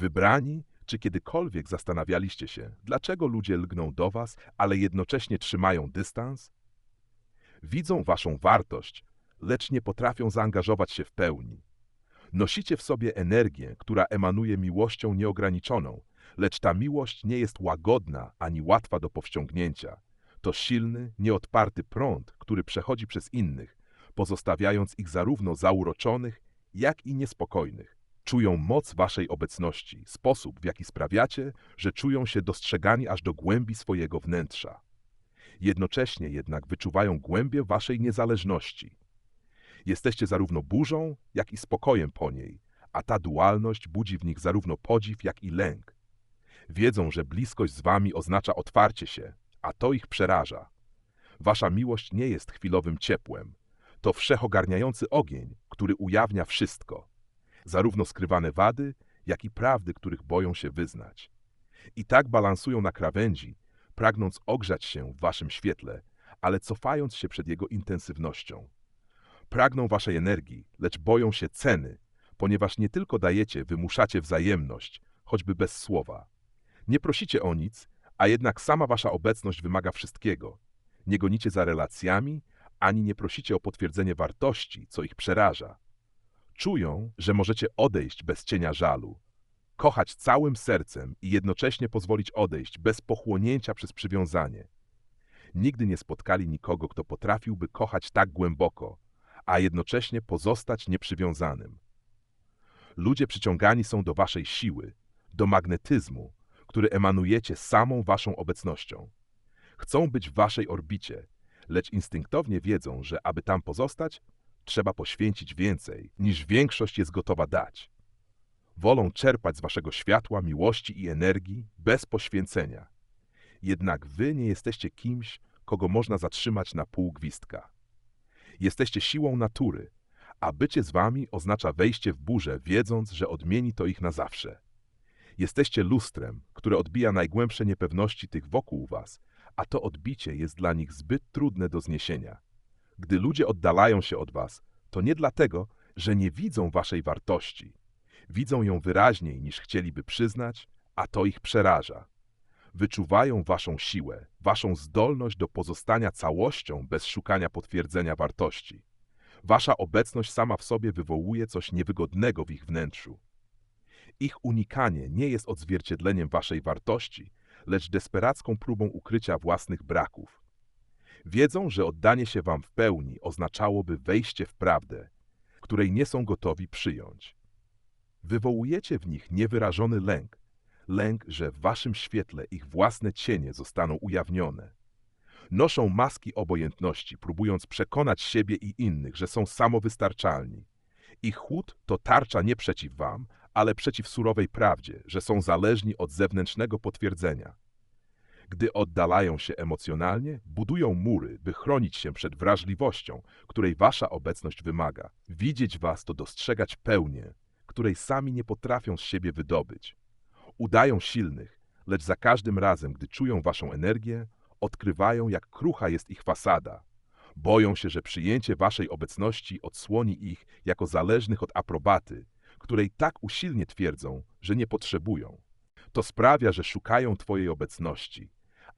Wybrani, czy kiedykolwiek zastanawialiście się, dlaczego ludzie lgną do was, ale jednocześnie trzymają dystans? Widzą waszą wartość, lecz nie potrafią zaangażować się w pełni. Nosicie w sobie energię, która emanuje miłością nieograniczoną, lecz ta miłość nie jest łagodna ani łatwa do powściągnięcia. To silny, nieodparty prąd, który przechodzi przez innych, pozostawiając ich zarówno zauroczonych, jak i niespokojnych. Czują moc waszej obecności, sposób, w jaki sprawiacie, że czują się dostrzegani aż do głębi swojego wnętrza. Jednocześnie jednak wyczuwają głębię waszej niezależności. Jesteście zarówno burzą, jak i spokojem po niej, a ta dualność budzi w nich zarówno podziw, jak i lęk. Wiedzą, że bliskość z wami oznacza otwarcie się, a to ich przeraża. Wasza miłość nie jest chwilowym ciepłem. To wszechogarniający ogień, który ujawnia wszystko. Zarówno skrywane wady, jak i prawdy, których boją się wyznać. I tak balansują na krawędzi, pragnąc ogrzać się w waszym świetle, ale cofając się przed jego intensywnością. Pragną waszej energii, lecz boją się ceny, ponieważ nie tylko dajecie, wymuszacie wzajemność, choćby bez słowa. Nie prosicie o nic, a jednak sama wasza obecność wymaga wszystkiego. Nie gonicie za relacjami, ani nie prosicie o potwierdzenie wartości, co ich przeraża. Czują, że możecie odejść bez cienia żalu, kochać całym sercem i jednocześnie pozwolić odejść bez pochłonięcia przez przywiązanie. Nigdy nie spotkali nikogo, kto potrafiłby kochać tak głęboko, a jednocześnie pozostać nieprzywiązanym. Ludzie przyciągani są do waszej siły, do magnetyzmu, który emanujecie samą waszą obecnością. Chcą być w waszej orbicie, lecz instynktownie wiedzą, że aby tam pozostać, trzeba poświęcić więcej, niż większość jest gotowa dać. Wolą czerpać z waszego światła, miłości i energii bez poświęcenia. Jednak wy nie jesteście kimś, kogo można zatrzymać na pół gwizdka. Jesteście siłą natury, a bycie z wami oznacza wejście w burzę, wiedząc, że odmieni to ich na zawsze. Jesteście lustrem, które odbija najgłębsze niepewności tych wokół was, a to odbicie jest dla nich zbyt trudne do zniesienia. Gdy ludzie oddalają się od was, to nie dlatego, że nie widzą waszej wartości. Widzą ją wyraźniej niż chcieliby przyznać, a to ich przeraża. Wyczuwają waszą siłę, waszą zdolność do pozostania całością bez szukania potwierdzenia wartości. Wasza obecność sama w sobie wywołuje coś niewygodnego w ich wnętrzu. Ich unikanie nie jest odzwierciedleniem waszej wartości, lecz desperacką próbą ukrycia własnych braków. Wiedzą, że oddanie się wam w pełni oznaczałoby wejście w prawdę, której nie są gotowi przyjąć. Wywołujecie w nich niewyrażony lęk, lęk, że w waszym świetle ich własne cienie zostaną ujawnione. Noszą maski obojętności, próbując przekonać siebie i innych, że są samowystarczalni. Ich chłód to tarcza nie przeciw wam, ale przeciw surowej prawdzie, że są zależni od zewnętrznego potwierdzenia. Gdy oddalają się emocjonalnie, budują mury, by chronić się przed wrażliwością, której wasza obecność wymaga. Widzieć was to dostrzegać pełnię, której sami nie potrafią z siebie wydobyć. Udają silnych, lecz za każdym razem, gdy czują waszą energię, odkrywają, jak krucha jest ich fasada. Boją się, że przyjęcie waszej obecności odsłoni ich jako zależnych od aprobaty, której tak usilnie twierdzą, że nie potrzebują. To sprawia, że szukają Twojej obecności,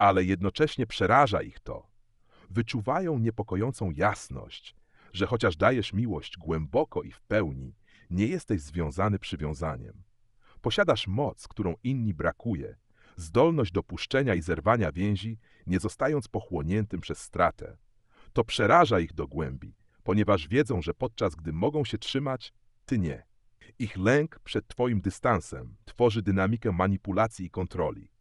ale jednocześnie przeraża ich to. Wyczuwają niepokojącą jasność, że chociaż dajesz miłość głęboko i w pełni, nie jesteś związany przywiązaniem. Posiadasz moc, którą inni brakuje, zdolność do puszczenia i zerwania więzi, nie zostając pochłoniętym przez stratę. To przeraża ich do głębi, ponieważ wiedzą, że podczas gdy mogą się trzymać, ty nie. Ich lęk przed Twoim dystansem tworzy dynamikę manipulacji i kontroli.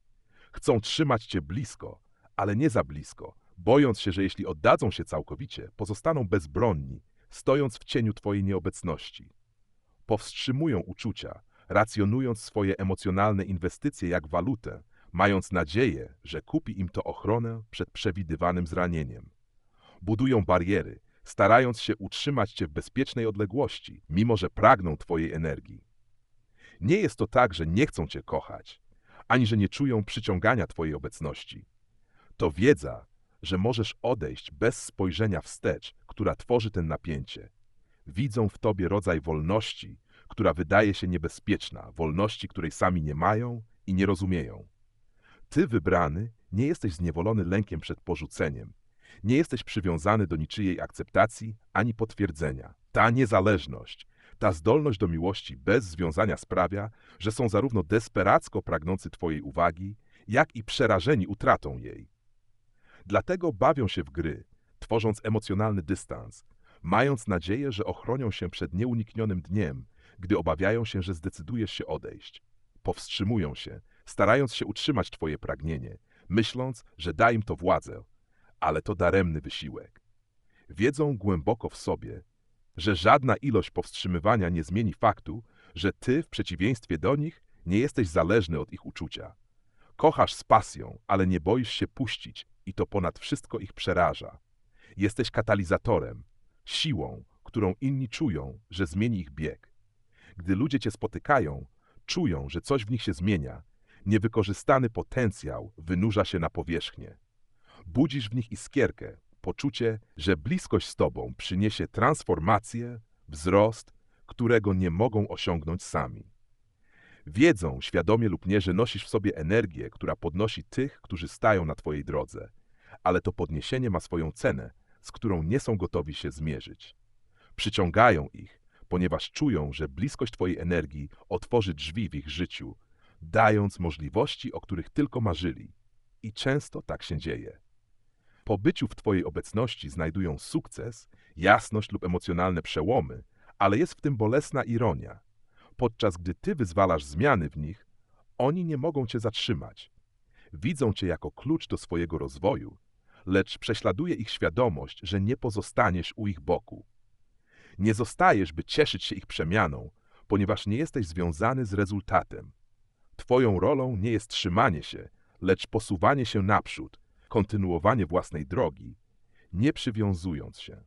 Chcą trzymać Cię blisko, ale nie za blisko, bojąc się, że jeśli oddadzą się całkowicie, pozostaną bezbronni, stojąc w cieniu Twojej nieobecności. Powstrzymują uczucia, racjonując swoje emocjonalne inwestycje jak walutę, mając nadzieję, że kupi im to ochronę przed przewidywanym zranieniem. Budują bariery, starając się utrzymać Cię w bezpiecznej odległości, mimo że pragną Twojej energii. Nie jest to tak, że nie chcą Cię kochać, ani że nie czują przyciągania Twojej obecności. To wiedza, że możesz odejść bez spojrzenia wstecz, która tworzy ten napięcie. Widzą w Tobie rodzaj wolności, która wydaje się niebezpieczna, wolności, której sami nie mają i nie rozumieją. Ty, wybrany, nie jesteś zniewolony lękiem przed porzuceniem. Nie jesteś przywiązany do niczyjej akceptacji ani potwierdzenia. Ta niezależność, ta zdolność do miłości bez związania sprawia, że są zarówno desperacko pragnący Twojej uwagi, jak i przerażeni utratą jej. Dlatego bawią się w gry, tworząc emocjonalny dystans, mając nadzieję, że ochronią się przed nieuniknionym dniem, gdy obawiają się, że zdecydujesz się odejść. Powstrzymują się, starając się utrzymać Twoje pragnienie, myśląc, że da im to władzę, ale to daremny wysiłek. Wiedzą głęboko w sobie, że żadna ilość powstrzymywania nie zmieni faktu, że Ty, w przeciwieństwie do nich, nie jesteś zależny od ich uczucia. Kochasz z pasją, ale nie boisz się puścić i to ponad wszystko ich przeraża. Jesteś katalizatorem, siłą, którą inni czują, że zmieni ich bieg. Gdy ludzie Cię spotykają, czują, że coś w nich się zmienia. Niewykorzystany potencjał wynurza się na powierzchnię. Budzisz w nich iskierkę, poczucie, że bliskość z Tobą przyniesie transformację, wzrost, którego nie mogą osiągnąć sami. Wiedzą, świadomie lub nie, że nosisz w sobie energię, która podnosi tych, którzy stają na Twojej drodze, ale to podniesienie ma swoją cenę, z którą nie są gotowi się zmierzyć. Przyciągają ich, ponieważ czują, że bliskość Twojej energii otworzy drzwi w ich życiu, dając możliwości, o których tylko marzyli. I często tak się dzieje. Po byciu w Twojej obecności znajdują sukces, jasność lub emocjonalne przełomy, ale jest w tym bolesna ironia. Podczas gdy Ty wyzwalasz zmiany w nich, oni nie mogą Cię zatrzymać. Widzą Cię jako klucz do swojego rozwoju, lecz prześladuje ich świadomość, że nie pozostaniesz u ich boku. Nie zostajesz, by cieszyć się ich przemianą, ponieważ nie jesteś związany z rezultatem. Twoją rolą nie jest trzymanie się, lecz posuwanie się naprzód, kontynuowanie własnej drogi, nie przywiązując się.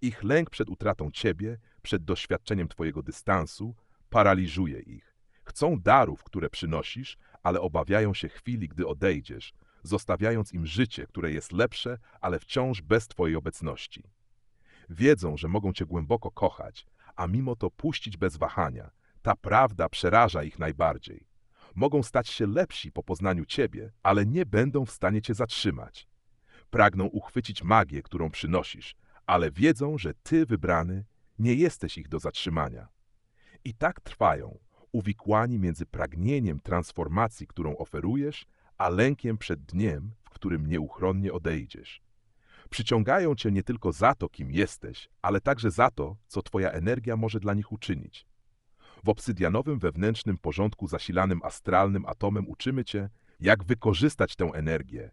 Ich lęk przed utratą Ciebie, przed doświadczeniem Twojego dystansu, paraliżuje ich. Chcą darów, które przynosisz, ale obawiają się chwili, gdy odejdziesz, zostawiając im życie, które jest lepsze, ale wciąż bez Twojej obecności. Wiedzą, że mogą Cię głęboko kochać, a mimo to puścić bez wahania. Ta prawda przeraża ich najbardziej. Mogą stać się lepsi po poznaniu Ciebie, ale nie będą w stanie Cię zatrzymać. Pragną uchwycić magię, którą przynosisz, ale wiedzą, że Ty, wybrany, nie jesteś ich do zatrzymania. I tak trwają, uwikłani między pragnieniem transformacji, którą oferujesz, a lękiem przed dniem, w którym nieuchronnie odejdziesz. Przyciągają cię nie tylko za to, kim jesteś, ale także za to, co twoja energia może dla nich uczynić. W obsydianowym wewnętrznym porządku zasilanym astralnym atomem uczymy cię, jak wykorzystać tę energię,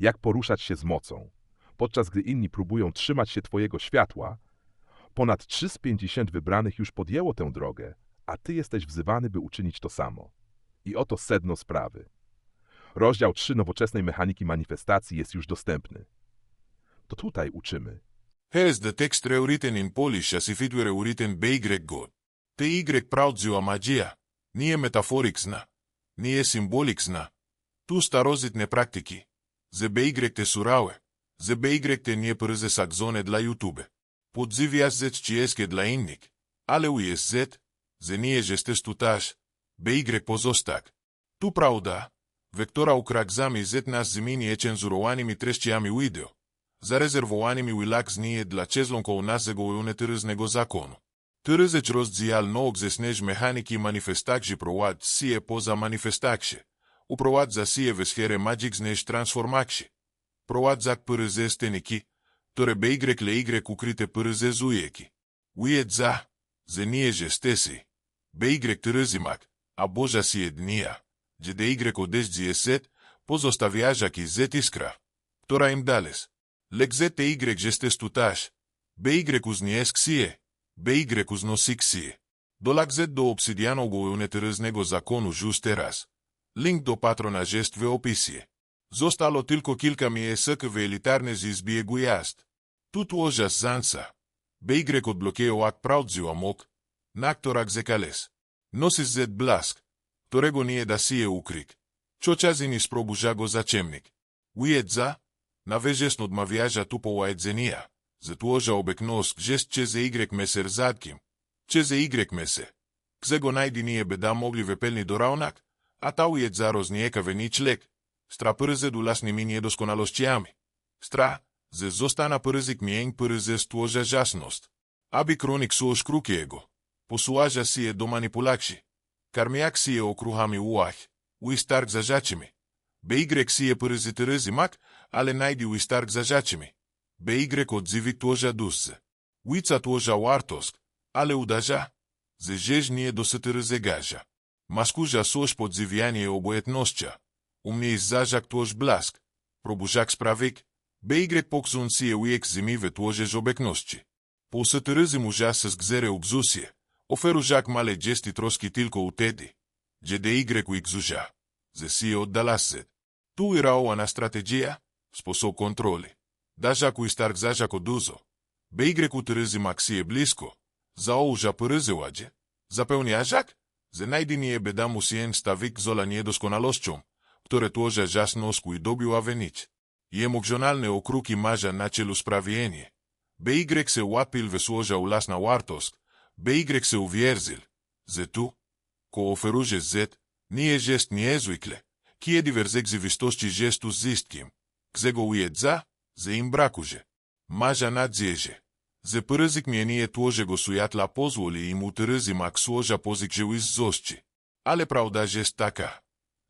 jak poruszać się z mocą. Podczas gdy inni próbują trzymać się twojego światła, ponad 3 z 50 wybranych już podjęło tę drogę, a ty jesteś wzywany, by uczynić to samo. I oto sedno sprawy. Rozdział 3 nowoczesnej mechaniki manifestacji jest już dostępny. To tutaj uczymy. Here's the text rewritten in Polish as if it were written by God. Те игрек праудзио магија, не е метафориксна, не е символиксна. Ту старозитне практики. За бе игректе сурауе, за бе игректе ние прзе сакзоне для Ютубе. Подзиви аз зет чиеске дла инник, але у ес зет, зе ние жесте стуташ, бе игрек позостак. Ту прауда, вектора у кракзами зет нас зимини е чензуровани ми трещиами уидео за резервовани ми уилакс ние для чезлонко у нас за го унетерз него закону. Tërëzeci exesnej mecânici manifestac și proat sie poza manifestacșe. U proat za sie veshere magic znej transformacșe. Proat zac părăzes teniki, tore be y le y ukrite părăzez uieki. Uiet za, zenie jestesi. Be y tărăzimac, a boja sie dnia. Gde de y odeș dieset, pozostaviaja ki zet iskra. Tora im dales. Lek zete y jestes tutaș. Be y uznesc sie. бе Y узно сикси. Долак зет до обсидијано го јунете рез него закону жусте раз. Линк до патрона жест ве описи. Зостало тилко килка ми е сък ве елитарне зизбие го јаст. Тут ожас занца. Бе Y од блокео ак праут мок. Накторак зе калес. Носис зет бласк. Торего е да си е укрик. Чочази ни спробужа го за чемник. Уед за? Навежесно од мавијажа тупо уаедзенија. jedzenia, zatłoża obek nos gest przez y meser zadkim, przez y meser. Кзе го најди ние беда могли вепелни доравнак, а тау је зароз ниекаве нич лек. Стра прзе дуласни ми ние досконалосчијами. Стра, зе зостана прзик миең прзе ствожа жасност. Аби кроник суош круки его. Посуажа си е до манипулакши. Кармијак си е окрухами уах, уи старк за жачими. Бе игрек си е прзи трзи мак, але најди уи старк за BY odzivi toža dus. Uica toža u artosk, ale udaža. Zežežnije do satr zegaža. Maskuža soš podzivjanje obojetnošća. Umne izzažak tož blask. Probužak spravik. BY poksun si je ujek zimi ve tože žobeknošći. Po satr zimuža se zgzere obzusje. Oferužak male džesti troski tilko utedi. GDY u igzuža. Ze si je oddala se. Tu irao na strategija, sposob kontroli. ова на стратегија, способ контроли. Да жаку и старк зажако дузо. Бе игреку трзи макси е блиско. За оужа прзе уаđe. Запевни ажак? Зе најди ние беда му сиен ставик зола ние досконалосчом, ktorе тожа жас носку и добиу авенич. И емокжоналне окруки мажа начелу справиение. Бе игрек се уапил ве сложа у ласна уартоск, бе игрек се увjerзил. Зе ту, ко оферуже зет, ние жест ни езуикле, ки е диверзек зивистосчи жесту зистким. Кзе го уедза, зе им бракуже. Мажа надзеже. Зе прзик ми е ние туже го сујатла позволи и му трзи мак сложа позик же иззосчи. Але правда жест така.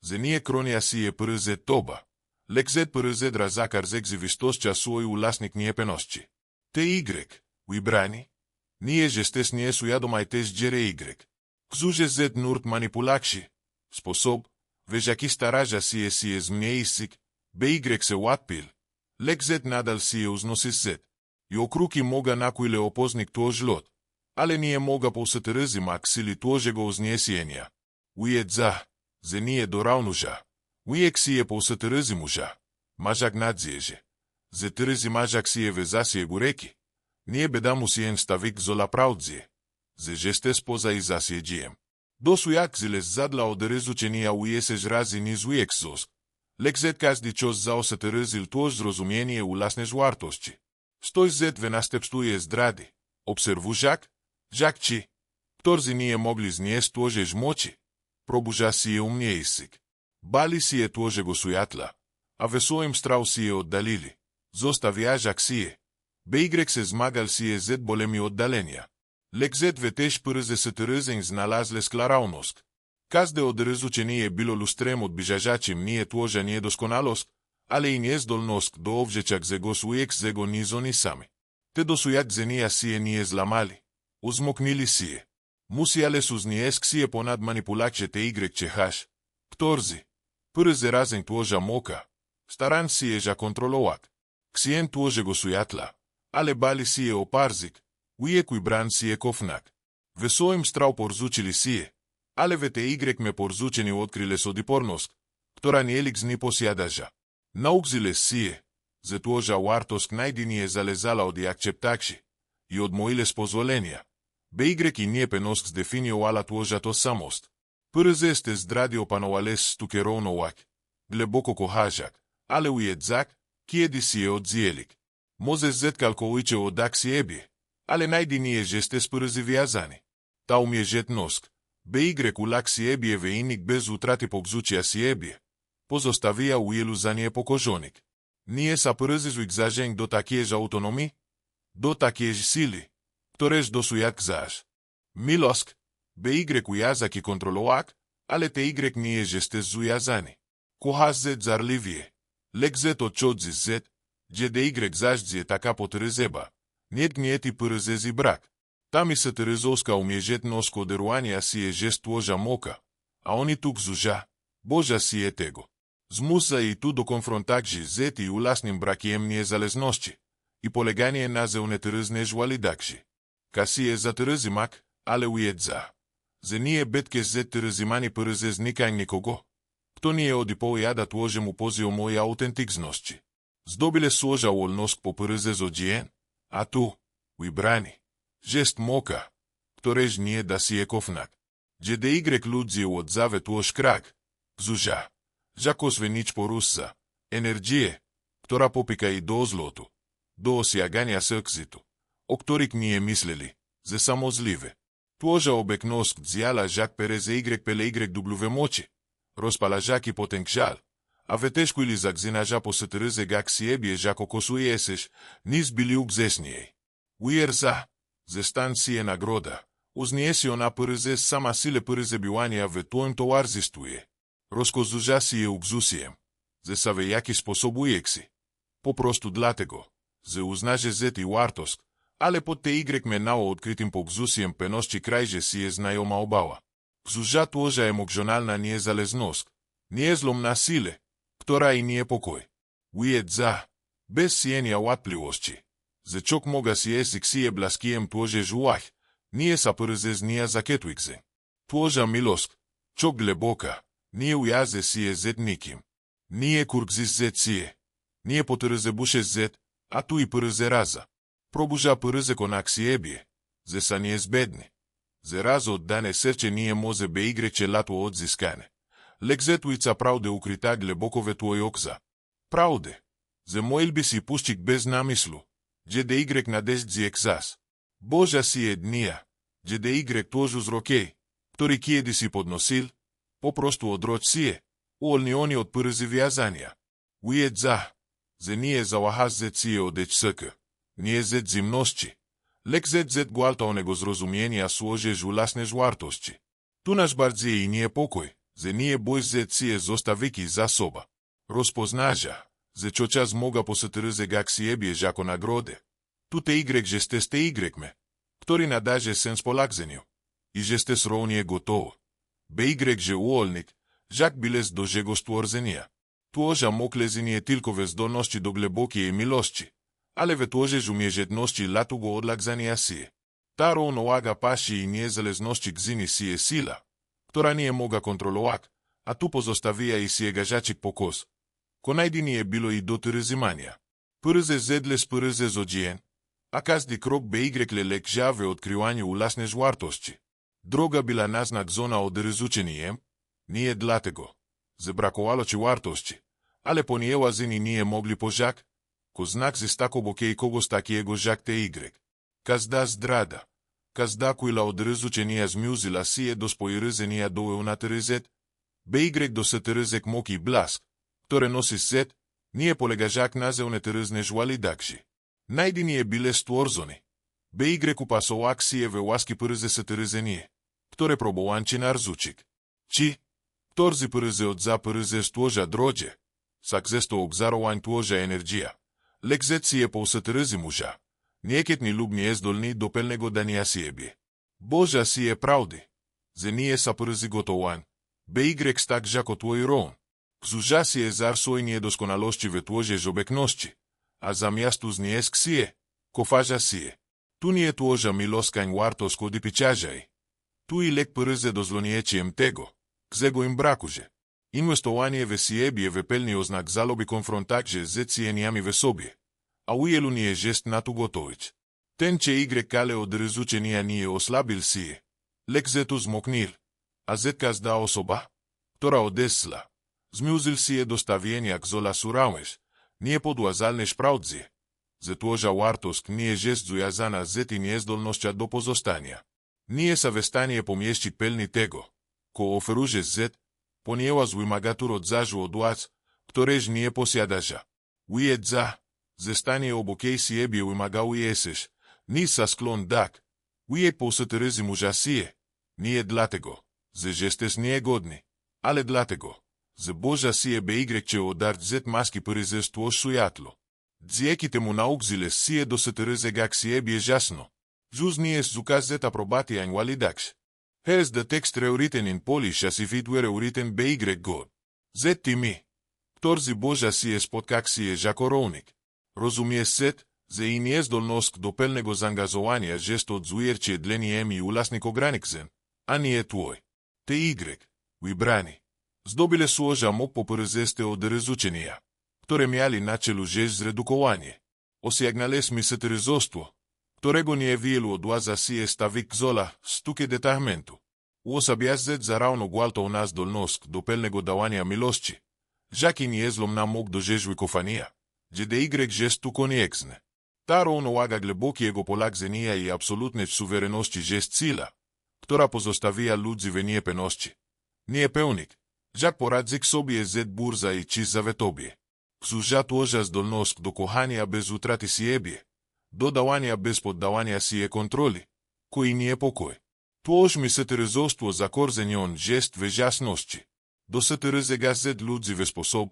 Зе ние кронија си е прзе тоба. Лекзет прзе дразакар зек зивистосча свој уласник ние пеносчи. Те игрек, уи брани. Ние жестес ние сујадомај тез джере игрек. Кзуже зет нурт манипулакши. Способ, вежаки стаража си е си е змнеисик, бе игрек се уатпил. Лекзет надал си е узноси зет. И окруки мога накој леопозник тож лот. Але ние мога по сатирзи мак сили тоже го узнесиенија. Уиет за, зе ние доравнужа. Уиек си е по сатирзи мужа. Мажак надзиеже. Зе тирзи мажак си е веза си е го реки. Ние беда му си ен ставик зола праудзие. Зе жесте споза и засие джием. Досу јак зилес задла од резученија уесеж рази низ уиек зос. Lekzetkați dicios zau să tărâzi il toți zrozumienie ulasne zvartosci. Stoi zet venastepstuie zdrade. Observu Jacques? Jacques ci? Torzi nije mogli znijest tože žmoči. Probuža si je umnije isik. Bali si je tože go sujatla. A vesojim strav si je oddalili. Zostavija Jacques si je. BY se zmagal si je zet bolemi oddalenja. Lekzet veteș pârze să târâzi în znalazle sclaravnosc. Każde odryzuczenie było lustrem odbliżaczym nie tłoża niedoskonałość, ale i niezdolność do obrzeczak zego sujek zego nizoni sami. Te dosujać zenia sie nie zlamali, uzmoknili sie. Musiale suzniesk sie ponad manipulacje te YCH. Ktorzi. Prze razen tłoża moka. Staran sie ja kontrolować. Ksien tłoże go sujatla. Ale bali sie oparzik. Ujekuj bran sie kofnak. Vesoim straw porzucili sie. бали сие опарзик. Уиекуј бран сие кофнак. Весоим страу порзучили сие. Але вете игрек ме порзучени откриле содипорност. Ктора ни елик зни посјадажа. Наукзиле сие, затуожа уартоск најдиние залезала од акчептакши и од моиле спозволенија. Бе игрек и ние пеноск с дефинио ала туожато самост. Прзе сте здради опановалес стукеровно уак, глебоко кохажак, але уедзак, киеди си е од зиелик. Мозе зет калкоуиче одак си еби, але најдиние жесте спрзи вјазани. Тау ми е жет носк. Бе игрек улак си ебие веиник без утрати побзучија си ебие позоставија уилу за ние покожоник. Ние са прзизу exagem do taqueja autonomi? Do taqueja sili. Torres do suiak zaj. Milosk, be y ujaza ki kontroloak, ale te y nije jeste zujazani. Kohas zet zarlivije. Lek zet od čodzi zet, gdje de y zaždje taka potrezeba. Niet gnjeti przezi brak. Tami se terezovska umježet nosko deruanja si je žest tvoža moka, a oni tuk zuža, boža si je tego. Змуса и ту до конфронтакжи зети и уласним бракиемние залезности, и полегание на зеунетырызне жвалидакжи. Каси е за тырызимак, але уедза. За ние бетке зет тырызимани пырызез никај никого. Кто ние оди по ја да тложем у позио моја аутентикзности. Здобиле сложа уолноск по пырызез оджиен, а ту, уи брани. Жест мока, кто реж ние да си е кофнак. Джеде игрек лудзи од завет уош крак, зужа. Жако свенич поруса, енерджие, ктора попика и до злото, до осјагања сркзито, окторик ние мислели, зе само зливе. Tuoja obeknosk dziala jak pereze y pele y moci. Rozpala jak i potencial. A vetesku ili zagzinaja posătărâze gak siebie jak okosuieseș, nis biliug zesniei. ze станција на грода. Узнесио на пырзе сама силе пырзебивања ве тојм товарзиствује. Роскозужа си ја обзусијем. Зе савејаки способујекси. Попросту длате го. Зе узнаже зети уартоск, але под те игрекме нао откритим по бзусијем пеносчи крајже си е знајома обава. Бзужа тоже емоционална не е залезност, не е зломна силе, ктора и не е покој. Ујет за, без сијенија уатпливости. Za čok moga si jesik sije blaskijem tuože žuah, nije sa przez nije zaketuikze. Tuoža milosk, čok gleboka, nije ujaze sije zet nikim. Nije kurgzis zet sije. Nije potrze buše zet, a tu i prze raza. Probuža prze konak siebie. Ze sa nije zbedni. Ze razo od dane srce nije moze be igreće lato odziskane. Лекзетуица правде укрита глебокове твој окза. Правде. За моил би си пушчик без намислу. Дже де игрек на дездзи ексас. Божа си еднија. Дже де игрек тожу зрокей. Ктори киеди си подносил. Попросту одроч сие. Уолни они од прзи вјазанија. Уиет за. За ние за вахаз зет сие одеч ск. Ние зет зимносчи. Лек зет зет гуалта онего зрозумиенија сложе жуласне жвартосчи. Ту наш бардзе и ние покој. Ze nije boj ze cije zostaviki za soba. Rozpoznaža, Защото аз мога по сътръзе как си ебиеш ако нагроде. Туте игрек же сте сте игрекме, ktori nadaže sen spolakzenju, i že ste srovnije gotovo. BY že uolnik, žak biles do že gostvorzenija. Tuoža moklezinje tilko vezdolnosti do glebokije milosti, ale ve tuože žumježetnosti latugo odlakzanija sije. Ta rovnovaga paši i nje zaleznosti gzini sije sila, ktora nije moga kontrolovat, a tu pozostavija i sije gažačik pokos. Ko najdinije bilo i dotyry zimania. Pyrze zedle z pyrze zodzien, a każdy krok be y lek žave odkrivanje ulasne žvartošći. Droga bila naznak zona od rizučenijem, nije dlatego. Zebrakovalo ci wartošći, ale ponijeva zini nije mogli požak, ko znak ze stako bokej kogo stakiego žak te y. Kazda zdrada, Каздакуила од рзученија змјузила сие до спојрзенија доју на терезет, бе игрек до сетързек моки бласк, торе носи сет, ние полегажак назеоне терзне жуали дакши. Најди ние биле створзони. Бе игреку пасоак сие ве уаски прзе сетързение, торе пробоанчи на рзучик. Чи, торзи прзе од за прзе стложа дроđe, сакзесто огзаровањ тложа енерджија. Лекзет си е по сетързи мужа. Nieketni ljubni ездолни допел него да ни ја сиеби. Божа си е правди. За ние са прзи готован. Бе игрек стак Wzrusza się zarsojnie doskonałości wytłoże żobekności, a zamiastu z niej sksie, kofarza się. Tu nie tłoża miloskań warto skody piciażaj. Tu i lek pyryze do zlonieciem tego, kzego im brakuże. Inwestowanie w siebie wypełni oznak zaloby konfrontacji z cieniami w sobie, a ujelu nie jest na to gotowić. Ten če igre kale od rezučenja nije oslabil si je, lek zetu zmoknil, a zetka zda osoba, która odesla. Zmiuzil si je dostavienjak zola suraveš, nije podłazalne špravdzie. Zetłoża wartosk nije žest zujazana zeti niezdolnošća do pozostania. Nije sa vestanie pomieści pelni tego, ko oferuže zet, ponieva z wymagatur od zażu od nie posiadaża. Ujed za, ze stanie obok jej siebie wymagał jesteś, nisa sklon dak, uje posătărezi mużasie, nie dlatego, że jesteś niegodny, ale dlatego, Забожа сие бе игрекче од зет маски произество сујатло. Дзиеките му наукзиле сие до се терезе гак сие бе жасно. Зузниес зуказет апробати анвалидакс. Here's the text rewritten in Polish as if it were written by Y Зет Zeti mi. Torzi Boža si je spod kak si je žakorovnik. Rozumije set, ze in je zdolnost do pelnego zangazovanja žest odzujer, če dleni emi ulastnik ogranikzen, a nije tvoj. Te Y, vi brani. Zdobile słoża popryzeste od oderezučenija, które miali na czelu rzeź zredukowanie. Osiagnale smiseterezostwo, którego nie wielu odłaza si stawik zola stuke detachmentu. Uosabiazet zarówno gwalto u nas dolnosk do pelnego dawania milości, żaki nie jest na mógł do rzeź wykofania, gdzie de y żestu konieksne. Taro unołaga głębokiego polagzenia i absolutnej suwereności żest sila, która pozostawia ludzi w niepeności. Nie pełnik, Já poradzik sobie zed burza i ci zavetobie. Psuža toža zdolnost do kohanja bez utrati siebie, dodavanja bez poddavanja sije kontroli, koji nije pokoj. Tož mi se за za korzenje on žest vežasnosti. Do se tereze ga zed ludzi ve sposob,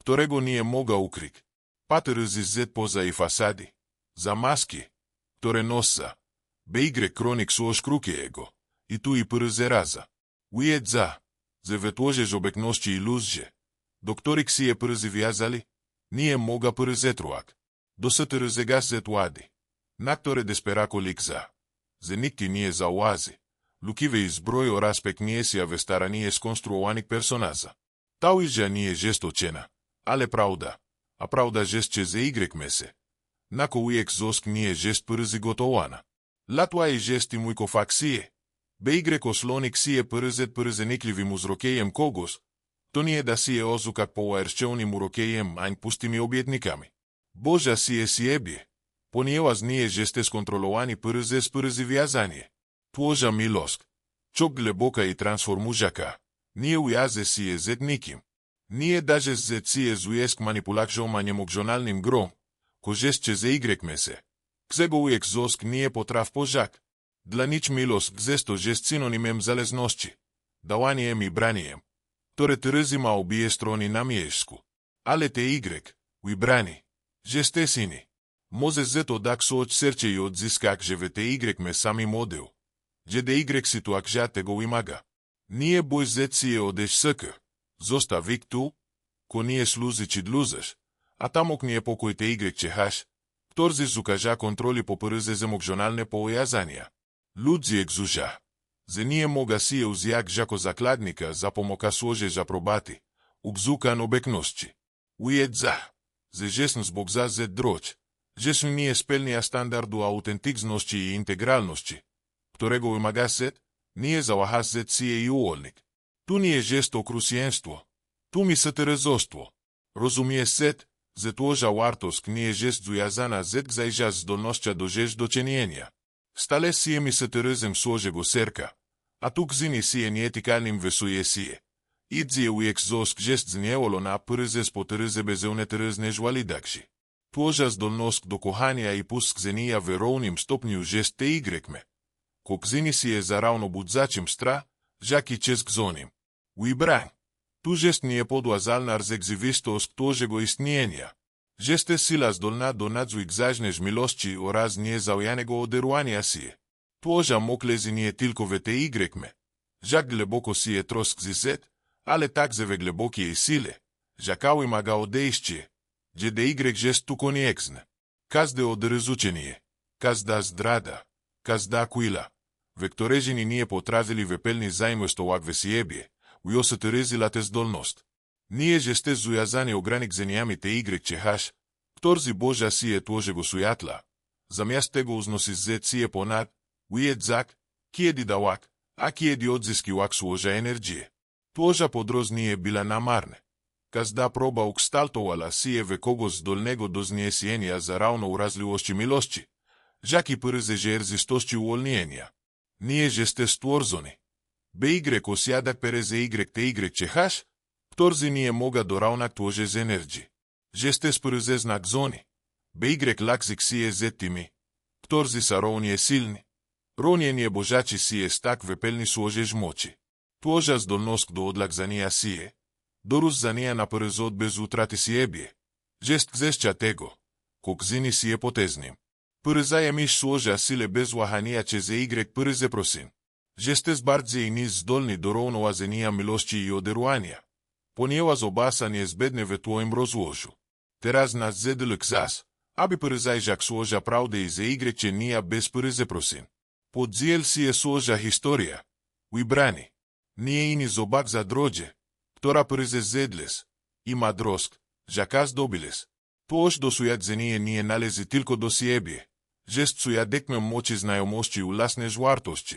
ktorego nije moga ukrik. Pa terezi zed poza i fasadi, za maski, ktore nosa, be igre kronik su oškruke ego, i tu i prze raza. Ujed za. Заветложеш обекношче и лузже. Докторик си е прызивязали, ние мога прызетруак. Досъте разега се тлади. Накторе десперако ликза. За никки ние зауази. Лукиве избројо распек ние си авестара ние сконструовани персоназа. Тау изжа ние жесточена, але праўда. А праўда жест че заигрекме се. Нако уек зоск ние жест прызи готована. Латуа и жести муйко факсие. BY oslonік сіє перезет перезеникливим узрокеєм когось, то не е да сіє озука поуерщелним урокеєм, ань пустими об'єдниками. Божа сіє сієбі, понєлаз ние жесте сконтроловани перезе с перезивязание. Твожа милоск, чок глебока и трансформужака, ние уязе сіє зет никим. Ние даже зет сіє зуєск манипулакжоманем окжоналним гром, кожес че заигрекме се. Ксебо уек зоск ние потрав пожак. ujek zosk nije potraf požak. Dla nič milost gzesto žest synonimem zaleznosti. Dawanijem i branijem. Tore tryzima obie strony na mieszku. Ale te Y, u brani. Žeste sini. Може зето дак со од серче и од зискак живете игрекме сами модел. Дже де игрек си туак жате го имага. Ние бој зет си е одеш ск. Зоста вик ту, ко ние слузи чи длузаш, а тамок ние покоите игрек че хаш, Торзи зукажа контроли по прзе земокжоналне појазанија. Лудзи екзужа. За ние мога си е узјак жако закладника за помока соже за пробати. Угзука на обекности. Уедза. За жесн због за зет дроч že su nije spelnija standardu autentičnosti i integralnosti, którego wymaga set, nije załaha set sije i uolnik. Tu nije žesto okrusjenstvo, tu mi satyryzostwo. Rozumije set, że tłoża wartość nie jest związana z 스탈레시에미스트를 셈소제고 세르카. Atuxinisie eticalim vesuiesie. Idzi u exos gest znievolo na przes po trze bezevne trzne žvalidakši. Požas dolnosk do kohanja i pusk zenija verovnim stopnju žest te igrekme. Kokzinisije zaravno budzačim stra, žaki česk zonim. U Ibran. Tu žest nije podlazalnar zegzivistosk tožego istnijenja. Жесте сила здольна да надзвикзажнеш милощи ораз ние заојаnego одерувања си. Твожа моклези ние тилковете игрекме. Жак глебоко си е троск зисет, але так зеве глебоки е силе. Жакао има га одеишче, дже де игрек жест туко ни ексне. Казде одрезучение, казда здрада, казда куила. Векторежени ние потразили вепелни заимве што лак весиебие, ујо се терезилате здолност. Ние же сте зоязани ограник занимите игри чехаш, вторзи божа си е тоже го суятла. Замјас те го узноси зе си е понад, уиет зак, киеди давак, а киеди одзиски вак сложа енергije. Тоже подроз ние била намарне. Казда проба оксталтовала си е векого с долнего дознесенија за равно уразливошчи милошчи. Жаки прзе жерзи стошчи уволниенија. Ние же сте створзони. Бе игре косјада перезе игрек те игре чехаш, torzinha mogadora na tuojes energy. Gestes poruzes na zoni. BY laksik si je zetimi. Torzi sarovni je silni. Ronjenje božači si je stak vepelni suožež moči. Tuoža zdolnost do odlak za nija si je. Dorus za nija na porezod bez utrati si jebje. Žest zešća tego. Kuk zini si je poteznim. Prza je miš suoža sile bez vahanija će ze Y prze prosim. Žestes bardzi i niz zdolni do rovnova zenija milošći i oderuvanja. ponieważ sam jest zbedny w twoim rozłożu. Teraz nas zedelek zas, aby peryzajżak słoża pravde i ze igre cienia bez peryzeprosin. Podziel si je historia, wybrani. Nie ini zobak za drodzie, która zedles, i madrosk, żakas dobiles. Toż dosujat zenie nie należy tylko do siebie, jest sujadekme moči znajomości u lasne żwartości.